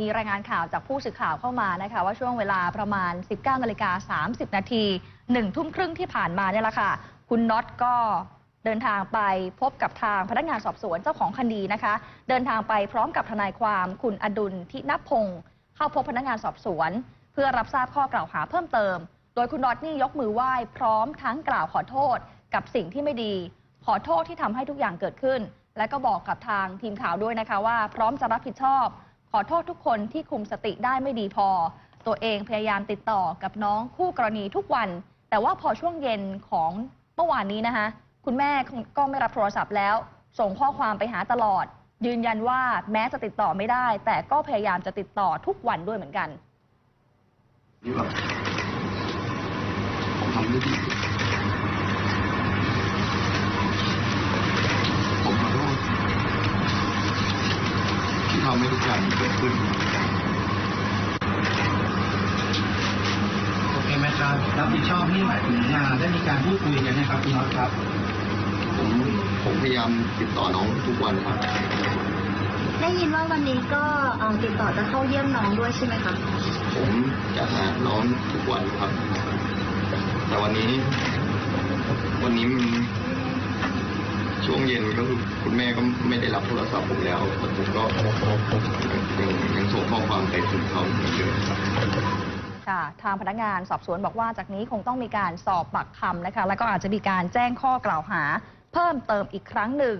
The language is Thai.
มีรายงานข่าวจากผู้สื่อข่าวเข้ามานะคะ ว่าช่วงเวลาประมาณ 19นาฬิกา30 นาทีหนึ่งทุ่มครึ่งที่ผ่านมาเนี่ยแหละค่ะ คุณน็อตก็เดินทางไปพบกับทางพนักงานสอบสวนเจ้าของคดีนะคะ เดินทางไปพร้อมกับทนายความคุณอดุลทินพงศ์เข้าพบพนักงานสอบสวน เพื่อรับทราบข้อกล่าวหาเพิ่มเติม โดยคุณน็อตนี่ยกมือไหว้พร้อมทั้งกล่าวขอโทษ กับสิ่งที่ไม่ดี ขอโทษที่ทำให้ทุกอย่างเกิดขึ้น และก็บอกกับทางทีมข่าวด้วยนะคะว่า พร้อมจะรับผิดชอบ ขอโทษทุกคนที่คุมสติได้ไม่ดีพอ ตัวเองพยายามติดต่อกับน้องคู่กรณีทุกวัน แต่ว่าพอช่วงเย็นของเมื่อวานนี้นะคะคุณแม่ก็ไม่รับโทรศัพท์แล้ว ส่งข้อความไปหาตลอด ยืนยันว่าแม้จะติดต่อไม่ได้ แต่ก็พยายามจะติดต่อทุกวันด้วยเหมือนกัน ผมทำไม่ดีผมขอโทษ ที่ทำให้ทุกอย่างเกิดขึ้นโอเคไหมครับรับผิดชอบนี่หมายถึงงานได้มีการพูดคุยกันนะครับคุณน็อตครับ ผมผมพยายามติดต่อน้องทุกวันครับ ได้ยินว่าวันนี้ก็เอ่อติดต่อจะเข้าเยี่ยมน้องด้วยใช่ไหมคะ ผมจะหาน้องทุกวันครับ แต่วันนี้ วันนี้มัน ช่วงเย็นก็คือคุณแม่ก็ไม่ได้รับโทรศัพท์ผมแล้วแต่ผมก็ยังยังส่งข้อความไปถึงเขาเหมือนเดิมครับค่ะทางพนักงานสอบสวนบอกว่าจากนี้คงต้องมีการสอบปากคำนะคะ แล้วก็อาจจะมีการแจ้งข้อกล่าวหา เพิ่มเติมอีกครั้งหนึ่ง